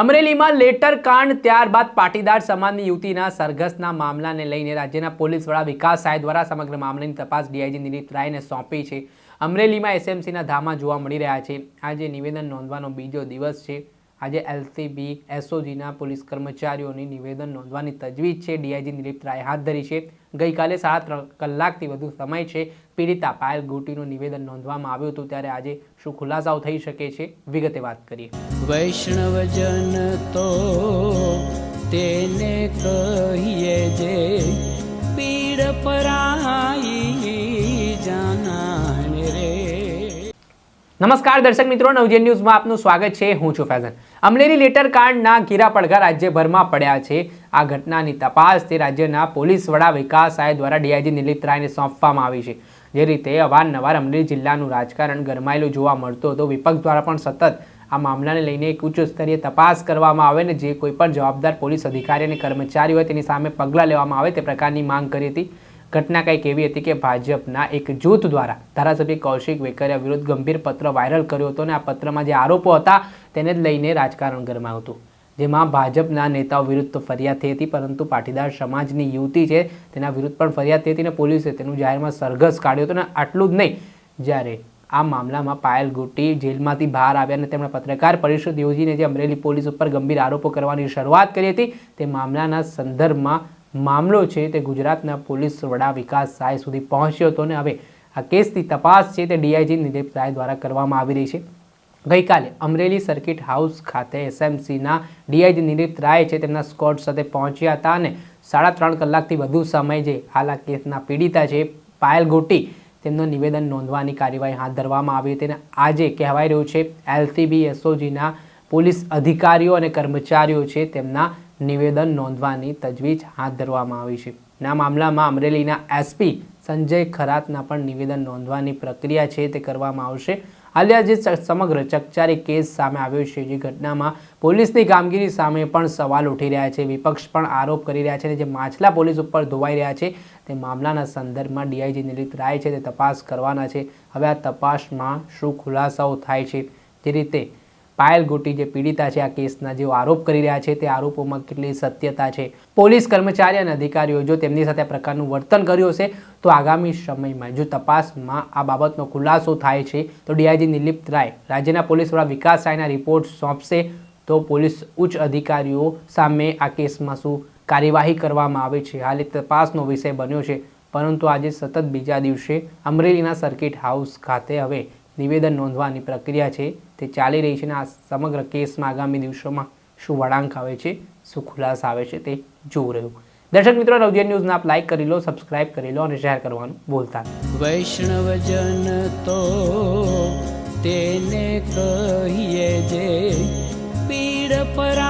અમરેલીમાં લેટર કાંડ ત્યારબાદ પાટીદાર સમાજની યુવતીના સરઘસના મામલાને લઈને રાજ્યના પોલીસ વડા વિકાસ સાય દ્વારા સમગ્ર મામલાની તપાસ ડીઆઈજી દિલીપ રાયને સોંપી છે. અમરેલીમાં એસએમસીના ધામા જોવા મળી રહ્યા છે. આજે નિવેદન નોંધવાનો બીજો દિવસ છે. આજે એલસીબી, એસઓજીના પોલીસ કર્મચારીઓની નિવેદન નોંધવાની તજવીજ છે. ડીઆઈજી દિલીપ રાય હાથ ધરી છે. ગઈકાલે સાત કલાકથી વધુ સમય છે પીડિતા પાયલ ગોટીનું નિવેદન નોંધવામાં આવ્યું હતું. ત્યારે આજે શું ખુલાસાઓ થઈ શકે છે? વિગતે વાત કરીએ. વૈષ્ણવજન તો તેને કહીએ જે નમસ્કાર દર્શક મિત્રો, નવજેન ન્યૂઝમાં આપનું સ્વાગત છે. હું છું ફેઝન. અમલેરી લેટર કાર્ડના ઘીરા પડઘા રાજ્યભરમાં પડ્યા છે. આ ઘટનાની તપાસ તે રાજ્યના પોલીસ વડા વિકાસ સાય દ્વારા ડીઆઈજી નિલીપ રાયને સોંપવામાં આવી છે. જે રીતે અવારનવાર અમરેલી જિલ્લાનું રાજકારણ ગરમાયેલું જોવા મળતું હતું. વિપક્ષ દ્વારા પણ સતત આ મામલાને લઈને એક ઉચ્ચ સ્તરીય તપાસ કરવામાં આવે ને જે કોઈ પણ જવાબદાર પોલીસ અધિકારી અને કર્મચારી હોય તેની સામે પગલાં લેવામાં આવે તે પ્રકારની માંગ કરી હતી. ઘટના કંઈક એવી હતી કે ભાજપના એક જૂથ દ્વારા ધારાસભ્ય કૌશિક વેકરિયા વિરુદ્ધ ગંભીર પત્ર વાયરલ કર્યો હતો અને આ પત્રમાં જે આરોપો હતા તેને જ લઈને રાજકારણ ગરમાયું હતું. જેમાં ભાજપના નેતાઓ વિરુદ્ધ તો ફરિયાદ થઈ હતી, પરંતુ પાટીદાર સમાજની યુવતી છે તેના વિરુદ્ધ પણ ફરિયાદ થઈ હતી અને પોલીસે તેનું જાહેરમાં સરઘસ કાઢ્યો હતો અને આટલું જ નહીં, જ્યારે આ મામલામાં પાયલ ગુટી જેલમાંથી બહાર આવ્યા અને તેમણે પત્રકાર પરિષદ યોજીને જે અમરેલી પોલીસ ઉપર ગંભીર આરોપો કરવાની શરૂઆત કરી હતી, તે મામલાના સંદર્ભમાં મામલો છે તે ગુજરાતના પોલીસ વડા વિકાસ સાય સુધી પહોંચ્યો હતો અને હવે આ કેસની તપાસ છે તે ડીઆઈજી નિદીપ રાય દ્વારા કરવામાં આવી રહી છે. ગઈકાલે અમરેલી સર્કિટ હાઉસ ખાતે એસએમસીના ડીઆઈજી નિલીપ રાય છે તેમના સ્કોડ સાથે પહોંચ્યા હતા અને સાડા ત્રણ કલાકથી વધુ સમય જે હાલ આ કેસના પીડિતા છે પાયલ ગોટી તેમનું નિવેદન નોંધવાની કાર્યવાહી હાથ ધરવામાં આવી હતી અને આજે કહેવાય રહ્યું છે, એલસીબી, એસઓજીના પોલીસ અધિકારીઓ અને કર્મચારીઓ છે તેમના નિવેદન નોંધવાની તજવીજ હાથ ધરવામાં આવી છે. આ મામલામાં અમરેલીના એસપી સંજય ખરાતના પણ નિવેદન નોંધવાની પ્રક્રિયા છે તે કરવામાં આવશે. હાલ્યા જે સમગ્ર ચકચારી કેસ સામે આવ્યો છે, જે ઘટનામાં પોલીસની કામગીરી સામે પણ સવાલ ઉઠી રહ્યા છે. વિપક્ષ પણ આરોપ કરી રહ્યા છે અને જે માછલા પોલીસ ઉપર ધોવાઈ રહ્યા છે, તે મામલાના સંદર્ભમાં ડીઆઈજી નિલિત રાય છે, તે તપાસ કરવાના છે. હવે આ તપાસમાં શું ખુલાસાઓ થાય છે, જે રીતે પાયલ ગોટી જે પીડિતા છે આ કેસના જેઓ આરોપ કરી રહ્યા છે તે આરોપોમાં કેટલી સત્યતા છે? પોલીસ કર્મચારી અને અધિકારીઓ, જો તેમની સાથે આ પ્રકારનું વર્તન કર્યું હશે, તો આગામી સમયમાં, જો તપાસમાં આ બાબતનો ખુલાસો થાય છે, તો ડીઆઈજી નિલિપ્ત રાય રાજ્યના પોલીસ વડા વિકાસ રાયના રિપોર્ટ સોંપશે, તો પોલીસ ઉચ્ચ અધિકારીઓ સામે આ કેસમાં શું કાર્યવાહી કરવામાં આવે છે? હાલ તપાસનો વિષય બન્યો છે, પરંતુ આજે સતત બીજા દિવસે અમરેલીના સર્કિટ હાઉસ ખાતે હવે નિવેદન નોંધવાની પ્રક્રિયા છે. તે ચાલી રહી છે અને આ સમગ્ર કેસમાં આગામી દિવસોમાં શું વળાંક આવે છે, શું ખુલાસા આવે છે તે જોવું રહ્યું. દર્શક મિત્રો નવજીવન ન્યૂઝને આપ લાઇક કરી લો સબસ્ક્રાઇબ કરી લો અને શેર કરવાનું ભૂલતા વૈષ્ણવજન તો તેને કહીએ જે પીડ પરાઈ